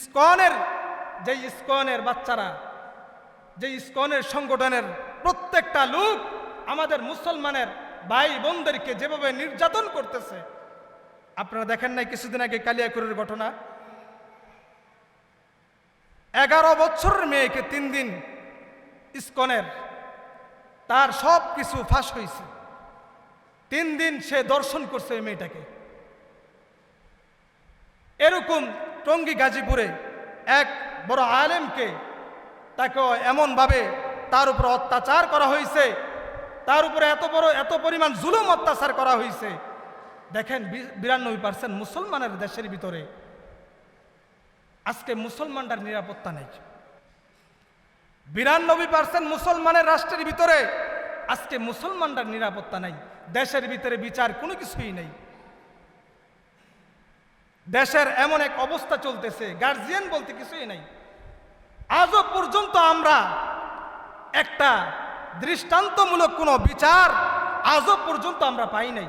ইস্কনের, যে ইস্কনের বাচ্চারা, যে ইস্কনের সংগঠনের প্রত্যেকটা লোক আমাদের মুসলমানের ভাই বোনদেরকে যেভাবে নির্যাতন করতেছে, আপনারা দেখেন নাই কিছুদিন আগে কালিয়াকুরের ঘটনা? এগারো বছরের মেয়েকে তিন দিন ইস্কনের, তার সব কিছু ফাঁস হয়েছে। তিন দিন সে দর্শন করছে ওই মেয়েটাকে। এরকম টঙ্গী গাজীপুরে এক বড় আলেমকে তাকে এমনভাবে তার উপর অত্যাচার করা হয়েছে, তার উপরে এত বড়, এত পরিমাণ জুলুম অত্যাচার করা হয়েছে। দেখেন বিরানব্বই পার্সেন্ট মুসলমানের দেশের ভিতরে আজকে মুসলমানটার নিরাপত্তা নেই। বিরানব্বই পার্সেন্ট মুসলমানের রাষ্ট্রের ভিতরে আজকে মুসলমানটার নিরাপত্তা নাই। দেশের ভিতরে বিচার কোনো কিছুই নেই। দেশের এমন এক অবস্থা চলতেছে গার্জিয়ান বলতে কিছুই নাই। আজও পর্যন্ত আমরা একটা দৃষ্টান্তমূলক কোনো বিচার আজও পর্যন্ত আমরা পাই নাই।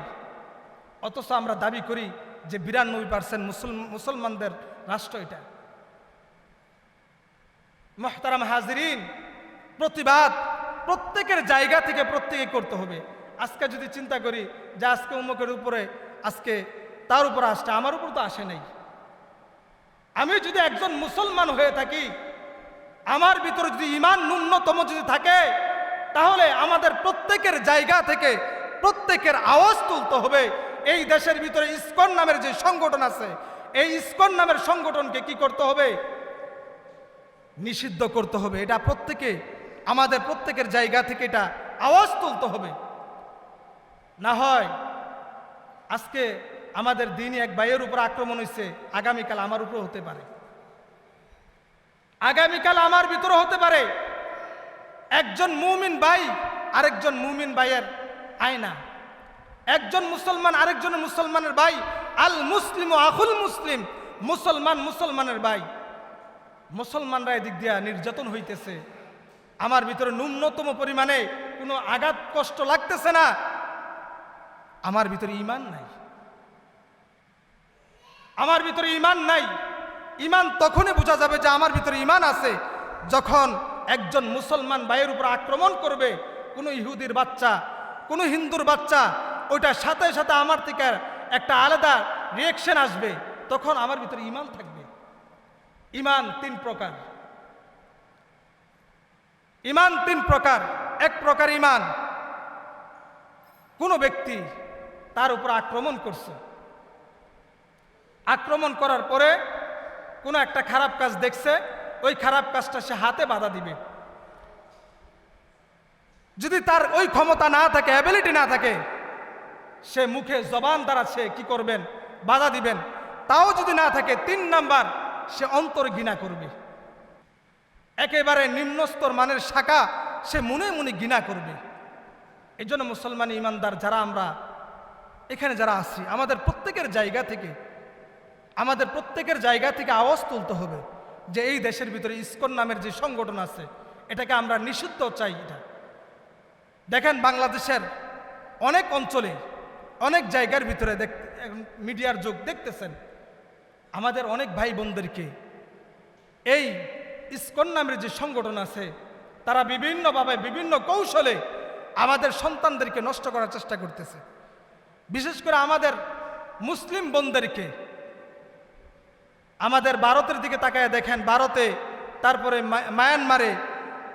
অথচ আমরা দাবি করি যে বিরানব্বই পার্সেন্ট মুসলমানদের রাষ্ট্র এটা। মহতারাম হাজরিন, প্রতিবাদ প্রত্যেকের জায়গা থেকে প্রত্যেকে করতে হবে। আজকে যদি চিন্তা করি যে আজকে উমুকের উপরে আজকে তার উপর আসছে, আমার উপর তো আসে নাই। আমি যদি একজন মুসলমান হয়ে থাকি, আমার ভিতরে যদি ইমান ন্যূনতম যদি থাকে, তাহলে আমাদের প্রত্যেকের জায়গা থেকে প্রত্যেকের আওয়াজ তুলতে হবে। এই দেশের ভিতরে ইসকন নামের যে সংগঠন আছে, এই ইসকন নামের সংগঠনকে কি করতে হবে? নিষিদ্ধ করতে হবে। এটা প্রত্যেকে, আমাদের প্রত্যেকের জায়গা থেকে এটা আওয়াজ তুলতে হবে। না হয় আজকে আমাদের দিনই এক ভাইয়ের উপর আক্রমণ হয়েছে আগামীকাল আমার উপর হতে পারে। আগামীকাল আমার ভিতরে হতে পারে। একজন মুমিন ভাই আরেকজন মুমিন ভাইয়ের আয়না। একজন মুসলমান আরেকজন মুসলমানের ভাই, আল মুসলিম ও আকুল মুসলিম, মুসলমান মুসলমানের ভাই। মুসলমানরা এদিক দিয়া নির্যাতন হইতেছে। আমার ভিতরে ন্যূনতম পরিমাণে কোনো আঘাত, কষ্ট লাগতেছে না। আমার ভিতরে ইমান নাই। আমার ভিতরে ইমান নাই। ইমান তখনই বোঝা যাবে যে আমার ভিতরে ইমান আছে যখন একজন মুসলমান ভাইয়ের উপর আক্রমণ করবে, কোনো ইহুদির বাচ্চা, কোনো হিন্দুর বাচ্চা ওইটার সাথে সাথে আমার থেকে একটা আলাদা রিয়েকশন আসবে, তখন আমার ভিতরে ইমান থাকবে। ইমান তিন প্রকার। ইমান তিন প্রকার। এক প্রকার ইমান, কোনো ব্যক্তি তার উপর আক্রমণ করছে। আক্রমণ করার পরে কোনো একটা খারাপ কাজ দেখছে, ওই খারাপ কাজটা সে হাতে বাধা দিবে। যদি তার ওই ক্ষমতা না থাকে অ্যাবিলিটি না থাকে, সে মুখে জবান দ্বারা সে কি করবেন? বাধা দিবেন। তাও যদি না থাকে, তিন নাম্বার, সে অন্তর ঘৃণা করবে। একেবারে নিম্নস্তর মানের শাখা সে মনে মনে ঘৃণা করবে। এই জন্য মুসলমান ইমানদার যারা আমরা, এখানে যারা আছি, আমাদের প্রত্যেকের জায়গা থেকে আমাদের প্রত্যেকের জায়গা থেকে আওয়াজ তুলতে হবে যে এই দেশের ভিতরে ইসকন নামের যে সংগঠন আছে, এটাকে আমরা নিষিদ্ধ চাই এটা। দেখেন বাংলাদেশের অনেক অঞ্চলে, অনেক জায়গার ভিতরে দেখ মিডিয়ার যুগ, দেখতেছেন? আমাদের অনেক ভাই বোনদেরকে এই ইসকন নামের যে সংগঠন আছে, তারা বিভিন্নভাবে, বিভিন্ন কৌশলে আমাদের সন্তানদেরকে নষ্ট করার চেষ্টা করতেছে। বিশেষ করে আমাদের মুসলিম বোনদেরকে আমাদের ভারতের দিকে তাকায় দেখেন, ভারতে, তারপরে মায়ানমারে,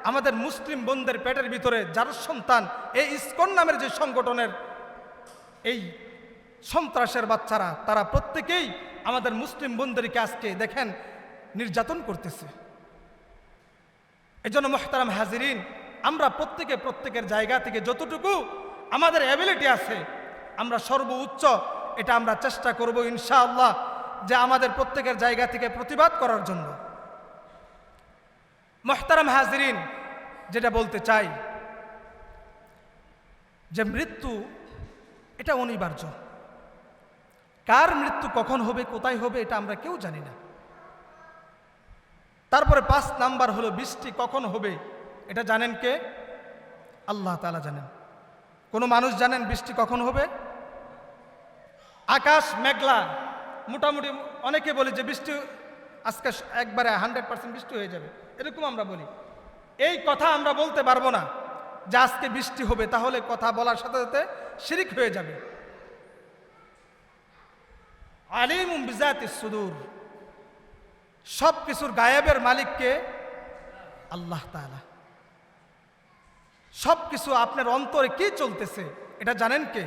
আমাদের মুসলিম বোনদের পেটের ভিতরে যার সন্তান, এই ইস্কন নামের যে সংগঠনের এই সন্ত্রাসের বাচ্চারা, তারা প্রত্যেকেই আমাদের মুসলিম বোনদেরকে আজকে দেখেন নির্যাতন করতেছে। এই জন্য মোহতারাম হাজিরিন, আমরা প্রত্যেকে প্রত্যেকের জায়গা থেকে যতটুকু আমাদের অ্যাবিলিটি আছে, আমরা সর্বোচ্চ এটা আমরা চেষ্টা করব ইনশাআল্লাহ। যে আমাদের প্রত্যেকের জায়গা থেকে প্রতিবাদ করার জন্য। মোহতারাম হাজিরিন, যেটা বলতে চাই, যে মৃত্যু, এটা অনিবার্য। কার মৃত্যু কখন হবে, কোথায় হবে, এটা আমরা কেউ জানি না। তারপরে পাঁচ নাম্বার হলো, বৃষ্টি কখন হবে, এটা জানেন কে? আল্লাহ তালা জানেন। কোনো মানুষ জানেন বৃষ্টি কখন হবে? আকাশ মেঘলা মোটামুটি অনেকে বলে যে বৃষ্টি আজকে একবারে হান্ড্রেড পার্সেন্ট বৃষ্টি হয়ে যাবে, এরকম আমরা বলি। এই কথা আমরা বলতে পারব না যে আজকে বৃষ্টি হবে, তাহলে কথা বলার সাথে সাথে শিরিক হয়ে যাবে। আলিম বিজাতি সুদূর সব কিছুর গায়েবের মালিককে আল্লাহ তাআলা। সব কিছু আপনার অন্তরে কি চলতেছে, এটা জানেন কে?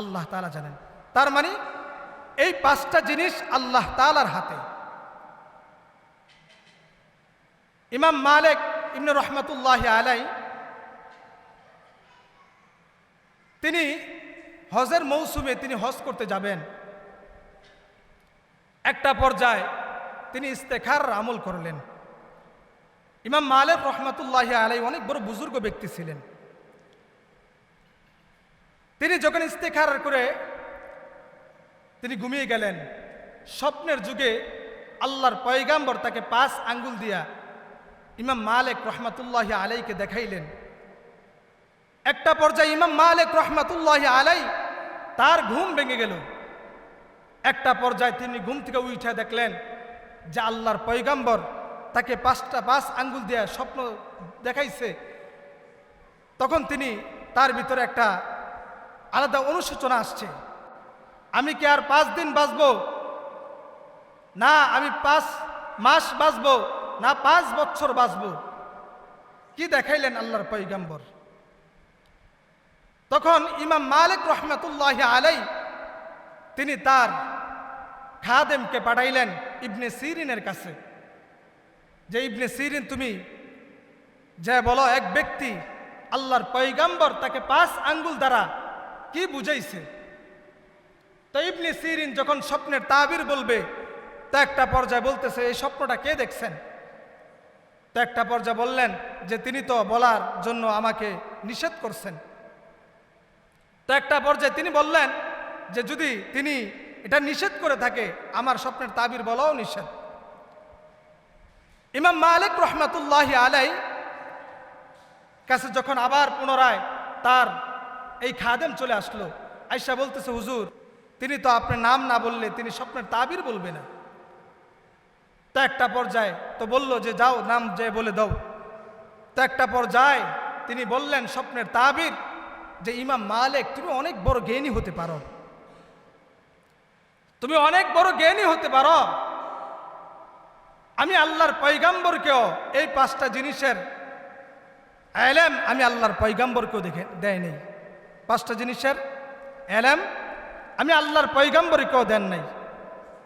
আল্লাহ তাআলা জানেন। তার মানে এই পাঁচটা জিনিস আল্লাহ তাআলার হাতে। ইমাম মালিক ইবনে রহমতুল্লাহ আলাই তিনি হজের মৌসুমে তিনি হজ করতে যাবেন। একটা পর্যায়ে তিনি ইস্তেখার আমল করলেন। ইমাম মালেক রহমতুল্লাহ আলাই অনেক বড় বুজুর্গ ব্যক্তি ছিলেন। তিনি যখন ইস্তেখার করে তিনি ঘুমিয়ে গেলেন। স্বপ্নের যুগে আল্লাহর পয়গাম্বর তাকে পাঁচ আঙ্গুল দিয়া ইমাম মালিক রহমতুল্লাহ আলাইকে দেখাইলেন। একটা পর্যায়ে ইমাম মালিক রহমতুল্লাহ আলাই তার ঘুম ভেঙে গেল। একটা পর্যায়ে তিনি ঘুম থেকে উঠে দেখলেন যে আল্লাহর পয়গাম্বর তাকে পাঁচটা পাঁচ আঙ্গুল দিয়ে স্বপ্ন দেখাইছে। তখন তিনি তার ভিতরে একটা আলাদা অনুশোচনা আসছে। আমি কি আর পাঁচ দিন বাঁচব? না, আমি পাঁচ মাস বাঁচব, না পাঁচ বছর বাঁচব। কি দেখাইলেন আল্লাহর পৈগম্বর তখন ইমাম মালিক রহমতুল্লাহ আলাই তিনি তার খাদেমকে পাঠাইলেন ইবনে সিরিনের কাছে। যে ইবনে সিরিন তুমি, যে বলো এক ব্যক্তি আল্লাহর পৈগম্বর তাকে পাঁচ আঙ্গুল দ্বারা কি বুঝাইছে? তো ইবনে সিরিন যখন স্বপ্নের তাবির বলবে, তা একটা পর্যায়ে বলতেছে, এই স্বপ্নটা কে দেখছেন? তো একটা পর্যায়ে বললেন যে, তিনি তো বলার জন্য আমাকে নিষেধ করছেন। তো একটা পর্যায়ে তিনি বললেন যে, যদি তিনি এটা নিষেধ করে থাকে, আমার স্বপ্নের তাবির বলাও নিষেধ। ইমাম মালিক রহমাতুল্লাহ আলাই কাছে যখন আবার পুনরায় তার এই খাদেম চলে আসলো আইসা বলতেছে, হুজুর তিনি তো আপনার নাম না বললে তিনি স্বপ্নের তাবির বলবে না। তো একটা পর্যায়ে তো বলল যে, যাও, নাম যে বলে দাও। তো একটা পর্যায়ে তিনি বললেন, স্বপ্নের তাবির যে ইমাম মালিক, তুমি অনেক বড় জ্ঞানী হতে পারো। তুমি অনেক বড় জ্ঞানী হতে পারো। আমি আল্লাহর পৈগাম্বরকেও এই পাঁচটা জিনিসের এলেম আমি আল্লাহর পৈগাম্বরকেও দেখে দেয়নি। পাঁচটা জিনিসের এলেম আমি আল্লাহর পৈগাম্বরকেও দেন নাই।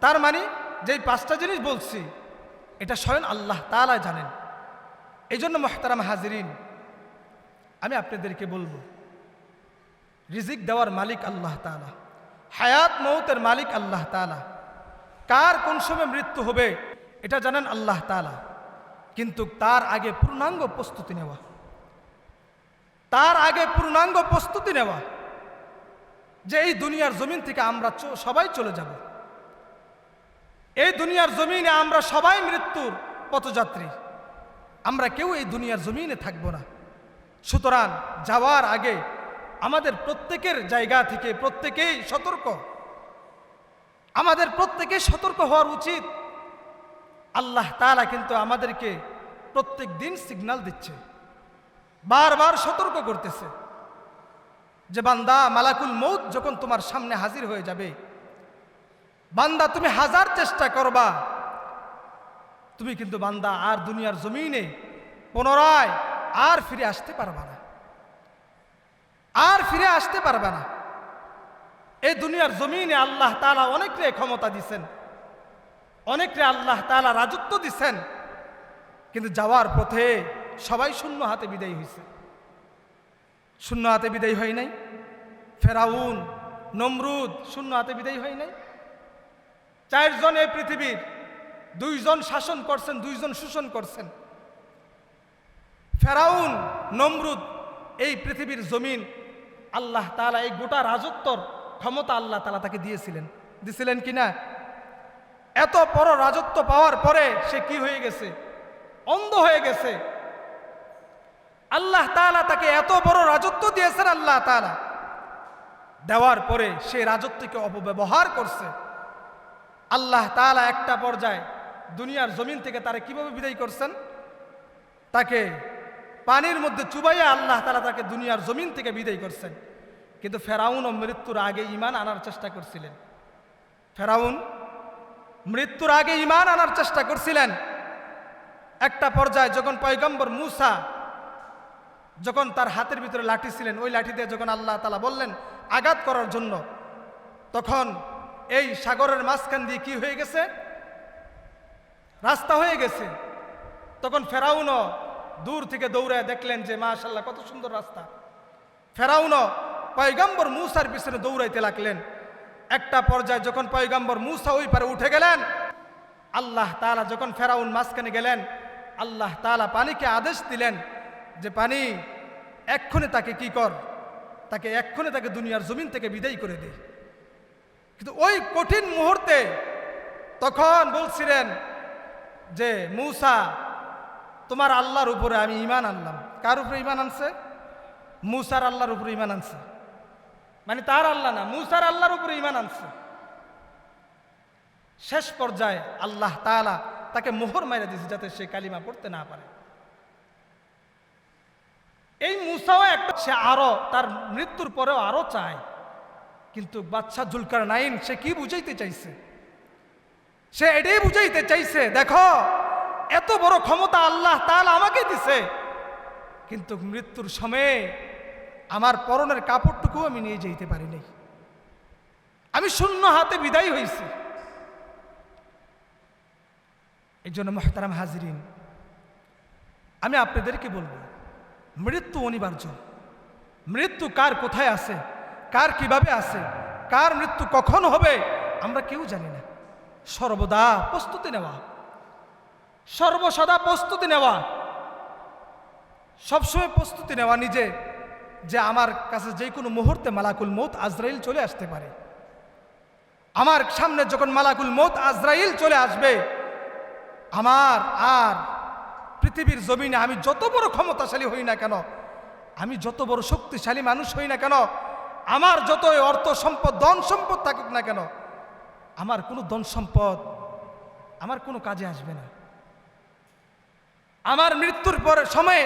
তার মানে যেই পাঁচটা জিনিস বলছি, এটা স্বয়ং আল্লাহ তালা জানেন। এই জন্য মহতারাম হাজিরিন, আমি আপনাদেরকে বলব, রিজিক দেওয়ার মালিক আল্লাহ তালা হায়াত মৌতের মালিক আল্লাহ তালা কার কোন সময় মৃত্যু হবে, এটা জানেন আল্লাহ তালা কিন্তু তার আগে পূর্ণাঙ্গ প্রস্তুতি নেওয়া। তার আগে পূর্ণাঙ্গ প্রস্তুতি নেওয়া। যে এই দুনিয়ার জমিন থেকে আমরা সবাই চলে যাব। এই দুনিয়ার জমিনে আমরা সবাই মৃত্যুর পথযাত্রী। আমরা কেউ এই দুনিয়ার জমিনে থাকব না। সুতরাং যাওয়ার আগে আমাদের প্রত্যেকের জায়গা থেকে প্রত্যেকেই সতর্ক। আমাদের প্রত্যেকেই সতর্ক হওয়ার উচিত। আল্লাহ তাআলা কিন্তু আমাদেরকে প্রত্যেক দিন সিগন্যাল দিচ্ছে। বারবার সতর্ক করতেছে। যে বান্দা মালাকুল মৌত যখন তোমার সামনে হাজির হয়ে যাবে, বান্দা তুমি হাজার চেষ্টা করবা, তুমি কিন্তু বান্দা আর দুনিয়ার জমিনে পুনরায় আর ফিরে আসতে পারবা না। আর ফিরে আসতে পারবে না। এই দুনিয়ার জমিনে আল্লাহ তালা অনেকরে ক্ষমতা দিছেন, অনেকরে আল্লাহ তালা রাজত্ব দিছেন, কিন্তু যাওয়ার পথে সবাই শূন্য হাতে বিদায় হয়েছে শূন্য হাতে বিদায় হয় নাই। ফেরাউন, নমরুদ শূন্য হাতে বিদায় হয় নাই। চারজন এই পৃথিবীর, দুইজন শাসন করছেন, দুইজন শোষণ করছেন। ফেরাউন, নমরুদ এই পৃথিবীর জমিন, আল্লাহ তালা এই গোটা রাজত্বর ক্ষমতা আল্লাহ তালা তাকে দিয়েছিলেন। দিছিলেন কি না এত বড় রাজত্ব পাওয়ার পরে সে কি হয়ে গেছে? অন্ধ হয়ে গেছে। আল্লাহ তালা তাকে এত বড় রাজত্ব দিয়েছেন আল্লাহ তালা দেওয়ার পরে সে রাজত্বকে অপব্যবহার করছে। আল্লাহ তালা একটা পর্যায়ে দুনিয়ার জমিন থেকে তারা কীভাবে বিদায় করছেন? তাকে পানির মধ্যে চুবাইয়া আল্লাহ তালা তাকে দুনিয়ার জমিন থেকে বিদায় করছেন। কিন্তু ফেরাউন ও মৃত্যুর আগে ইমান আনার চেষ্টা করছিলেন। ফেরাউন মৃত্যুর আগে ইমান আনার চেষ্টা করছিলেন। একটা পর্যায়ে যখন পয়গম্বর মুসা যখন তার হাতের ভিতরে লাঠি ছিলেন, ওই লাঠি দিয়ে যখন আল্লাহ তালা বললেন, আঘাত করার জন্য, তখন এই সাগরের মাঝখান দিয়ে কি হয়ে গেছে? রাস্তা হয়ে গেছে। তখন ফেরাউনও দূর থেকে দৌড়ায় দেখলেন যে মাশাল্লাহ কত সুন্দর রাস্তা। ফেরাউনও পয়গম্বর মুসার পিছনে দৌড়াইতে লাগলেন। একটা পর্যায়ে যখন পয়গম্বর মুসা ওই পারে উঠে গেলেন, আল্লাহ তালা যখন ফেরাউন মাঝখানে গেলেন, আল্লাহ তালা পানিকে আদেশ দিলেন যে পানি, এক্ষণে তাকে কি কর? তাকে এক্ষণে তাকে দুনিয়ার জমিন থেকে বিদায় করে দে। কিন্তু ওই কঠিন মুহূর্তে তখন বলছিলেন যে, মূসা, তোমার আল্লাহর উপরে আমি ইমান আনলাম। কার উপরে ইমান আনছে? মুসার আল্লাহর উপরে ইমান আনছে। মানে তার আল্লাহ না, মুসার আল্লাহর উপরে ইমান আনছে। শেষ পর্যায়ে আল্লাহ তাআলা তাকে মোহর মাইরা দিয়েছে যাতে সে কালিমা পড়তে না পারে। এই মুসাও একটা সে আরও, তার মৃত্যুর পরেও আরও চায়। কিন্তু বাচ্চা জুলকার নাইন সে কি বুঝাইতে চাইছে? সে এটাই বুঝাইতে চাইছে, দেখো, এত বড় ক্ষমতা আল্লাহ তাআলা আমাকে দিছে। কিন্তু মৃত্যুর সময়ে আমার পরনের কাপড়টুকু আমি নিয়ে যেতে পারিনি আমি শূন্য হাতে বিদায় হয়েছি এই জন্য মহতারাম হাজিরিন, আমি আপনাদেরকে বলব মৃত্যু অনিবার্য। মৃত্যু কার কোথায় আছে? কার কীভাবে আছে? কার মৃত্যু কখন হবে? আমরা কেউ জানি না। সর্বদা প্রস্তুতি নেওয়া। সর্বসদা প্রস্তুতি নেওয়া। সবসময় প্রস্তুতি নেওয়া নিজে, যে আমার কাছে যে কোনো মুহূর্তে মালাকুল মৌত আজরাইল চলে আসতে পারে। আমার সামনে যখন মালাকুল মৌত আজরাইল চলে আসবে, আমার আর পৃথিবীর জমিনে আমি যত বড় ক্ষমতাশালী হই না কেন, আমি যত বড় শক্তিশালী মানুষ হই না কেন, আমার যত অর্থ সম্পদ, ধন সম্পদ থাকুক না কেন, আমার কোনো ধন সম্পদ আমার কোনো কাজে আসবে না। আমার মৃত্যুর পরে সময়ে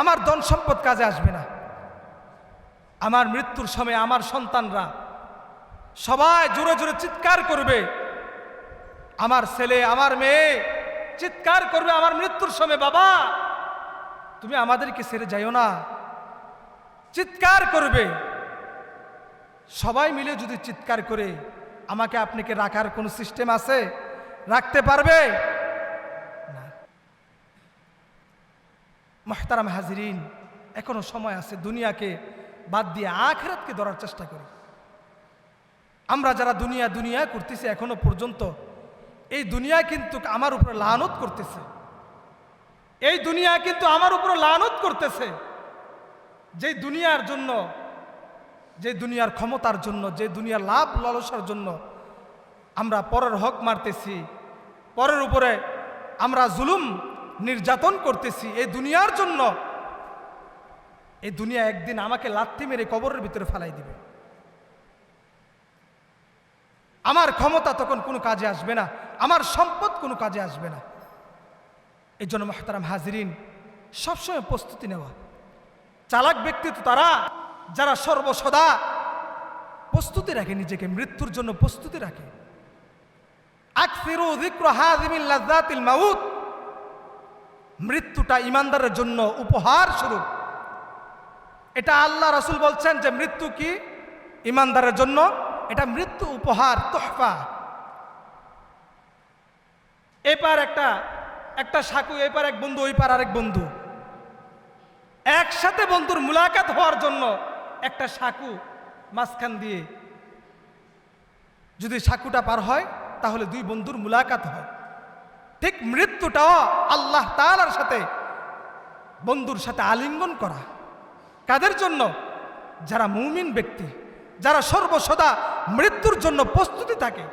আমার ধন সম্পদ কাজে আসবে না। আমার মৃত্যুর সময় আমার সন্তানরা সবাই জোরে জোরে চিৎকার করবে, আমার ছেলে, আমার মেয়ে চিৎকার করবে, আমার মৃত্যুর সময়, বাবা! তুমি আমাদেরকে ছেড়ে যাইও না। চিৎকার করবে। সবাই মিলে যদি চিৎকার করে, আমাকে আপনাকে রাখার কোনো সিস্টেম আছে? রাখতে পারবে? মহতারাম হাজিরিন, এখনও সময় আছে দুনিয়াকে বাদ দিয়ে আখেরাতকে ধরার চেষ্টা করি। আমরা যারা দুনিয়া দুনিয়া করতেছি এখনও পর্যন্ত এই দুনিয়া কিন্তু আমার উপরে লানত করতেছে। এই দুনিয়া কিন্তু আমার উপরে লানত করতেছে। যে দুনিয়ার জন্য, যে দুনিয়ার ক্ষমতার জন্য, যে দুনিয়ার লাভ লালসার জন্য আমরা পরের হক মারতেছি, পরের উপরে আমরা জুলুম নির্যাতন করতেছি, এই দুনিয়ার জন্য, এই দুনিয়া একদিন আমাকে লাথি মেরে কবরের ভিতরে ফেলাই দিবে। আমার ক্ষমতা তখন কোনো কাজে আসবে না, আমার সম্পদ কোনো কাজে আসবে না। এই জন্য মহতারাম হাজিরিন, সবসময় প্রস্তুতি নেওয়া। চালাক ব্যক্তি তো তারা, যারা সর্বসদা প্রস্তুতি রাখে নিজেকে, মৃত্যুর জন্য প্রস্তুতি রাখে। মৃত্যুটা ইমানদারের জন্য উপহার স্বরূপ। এটা আল্লাহ রাসূল বলছেন যে মৃত্যু কি? ইমানদারের জন্য এটা মৃত্যু উপহার, তোহফা। এপার একটা একটা সাকু, এপার এক বন্ধু ওই পার আরেক বন্ধু। একসাথে বন্ধুর মুলাকাত হওয়ার জন্য একটা সাকু মাঝখান দিয়ে। যদি সাকুটা পার হয়, তাহলে দুই বন্ধুর মুলাকাত হয়। ঠিক মৃত্যুটাও আল্লাহ তালার সাথে, বন্ধুর সাথে আলিঙ্গন করা। কাদের জন্য? যারা মুমিন ব্যক্তি। যারা সর্বসদা মৃত্যুর জন্য প্রস্তুতি থাকে,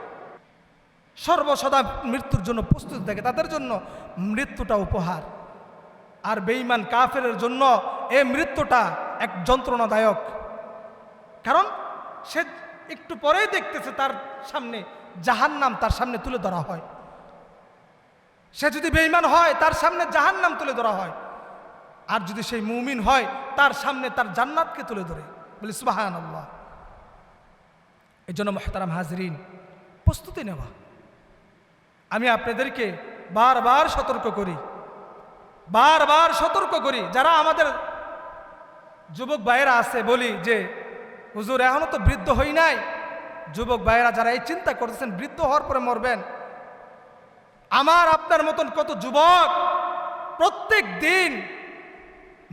সর্বসদা মৃত্যুর জন্য প্রস্তুতি থাকে, তাদের জন্য মৃত্যুটা উপহার। আর বেঈমান কাফের জন্য এ মৃত্যুটা এক যন্ত্রণাদায়ক। কারণ সে একটু পরেই দেখতেছে তার সামনে, জাহান্নাম তার সামনে তুলে ধরা হয়। সে যদি বেঈমান হয়, তার সামনে জাহান্নাম তুলে ধরা হয়। আর যদি সেই মুমিন হয়, তার সামনে তার জান্নাতকে তুলে ধরে। বলি সুবাহান আল্লাহ এই জন্য মহতারাম হাজরিন, প্রস্তুতি নেওয়া। আমি আপনাদেরকে বারবার সতর্ক করি, বারবার সতর্ক করি। যারা আমাদের যুবক ভাইয়েরা আছে, বলি যে, হুজুর এখনও তো বৃদ্ধ হই নাই। যুবক ভাইয়েরা যারা এই চিন্তা করতেছেন, বৃদ্ধ হওয়ার পরে মরবেন। আমার, আপনার মতন কত যুবক প্রত্যেক দিন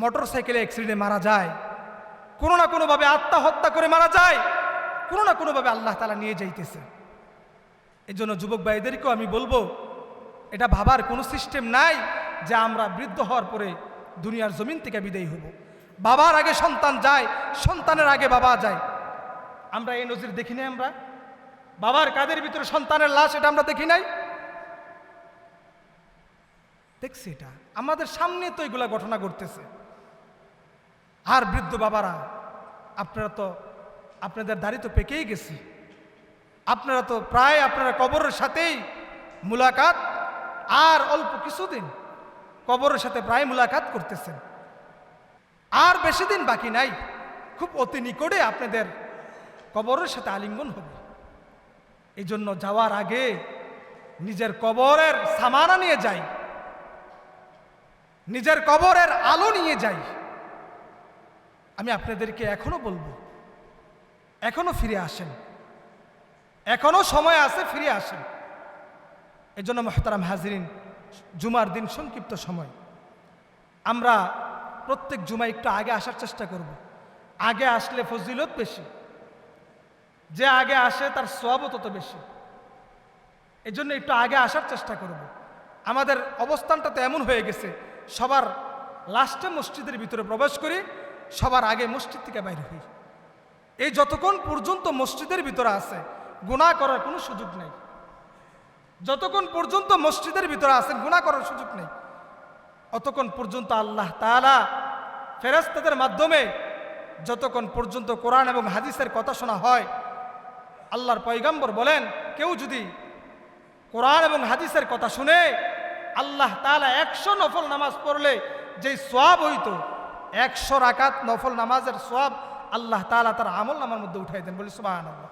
মোটর সাইকেলে অ্যাক্সিডেন্টে মারা যায়, কোনো না কোনোভাবে আত্মহত্যা করে মারা যায়। কোনো না কোনোভাবে আল্লাহ তালা নিয়ে যাইতেছে। এই জন্য যুবক ভাইদেরকেও আমি বলব, এটা ভাবার কোনো সিস্টেম নাই যে আমরা বৃদ্ধ হওয়ার পরে দুনিয়ার জমিন থেকে বিদায়ী হব। বাবার আগে সন্তান যায়, সন্তানের আগে বাবা যায়। আমরা এই নজির দেখি নাই আমরা? বাবার কাদের ভিতরে সন্তানের লাশ এটা আমরা দেখি নাই? দেখছি এটা। আমাদের সামনে তো এগুলা ঘটনা ঘটতেছে। আর বৃদ্ধ বাবারা, আপনারা তো আপনাদের দাড়ি তো পেকেই গেছি। আপনারা তো প্রায় আপনারা কবরের সাথেই মুলাকাত আর অল্প কিছুদিন কবরের সাথে প্রায় মুলাকাত করতেছেন। আর বেশি দিন বাকি নাই, খুব অতি নিকটে আপনাদের কবরের সাথে আলিঙ্গন হবে। এই জন্য যাওয়ার আগে নিজের কবরের সামানা নিয়ে যাই। নিজের কবরের আলো নিয়ে যাই। আমি আপনাদেরকে এখনও বলব এখনও ফিরে আসেন। এখনও সময় আছে ফিরে আসেন। এই জন্য মহতারাম হাজরিন, জুমার দিন সংক্ষিপ্ত সময়। আমরা প্রত্যেক জুমা একটু আগে আসার চেষ্টা করব। আগে আসলে ফজিলত বেশি। যে আগে আসে তার সবও তত বেশি। এই জন্য একটু আগে আসার চেষ্টা করব। আমাদের অবস্থানটা তো এমন হয়ে গেছে, সবার লাস্টে মসজিদের ভিতরে প্রবেশ করি, সবার আগে মসজিদ থেকে বাইরে হই। এই যতক্ষণ পর্যন্ত মসজিদের ভিতরে আছে গুণা করার কোনো সুযোগ নেই। যতক্ষণ পর্যন্ত মসজিদের ভিতরে আছেন গুণা করার সুযোগ নেই। অতক্ষণ পর্যন্ত আল্লাহ তালা ফেরেস্তাদের মাধ্যমে যতক্ষণ পর্যন্ত কোরআন এবং হাদিসের কথা শোনা হয়, আল্লাহর পয়গাম্বর বলেন, কেউ যদি কোরআন এবং হাদিসের কথা শুনে আল্লাহ তালা একশো নফল নামাজ পড়লে যেই সোয়াব হইতো, একশো রাকাত নফল নামাজের সোয়াব আল্লাহ তালা তার আমল আমার মধ্যে উঠাই দেন। বলি সুবাহ আল্লাহ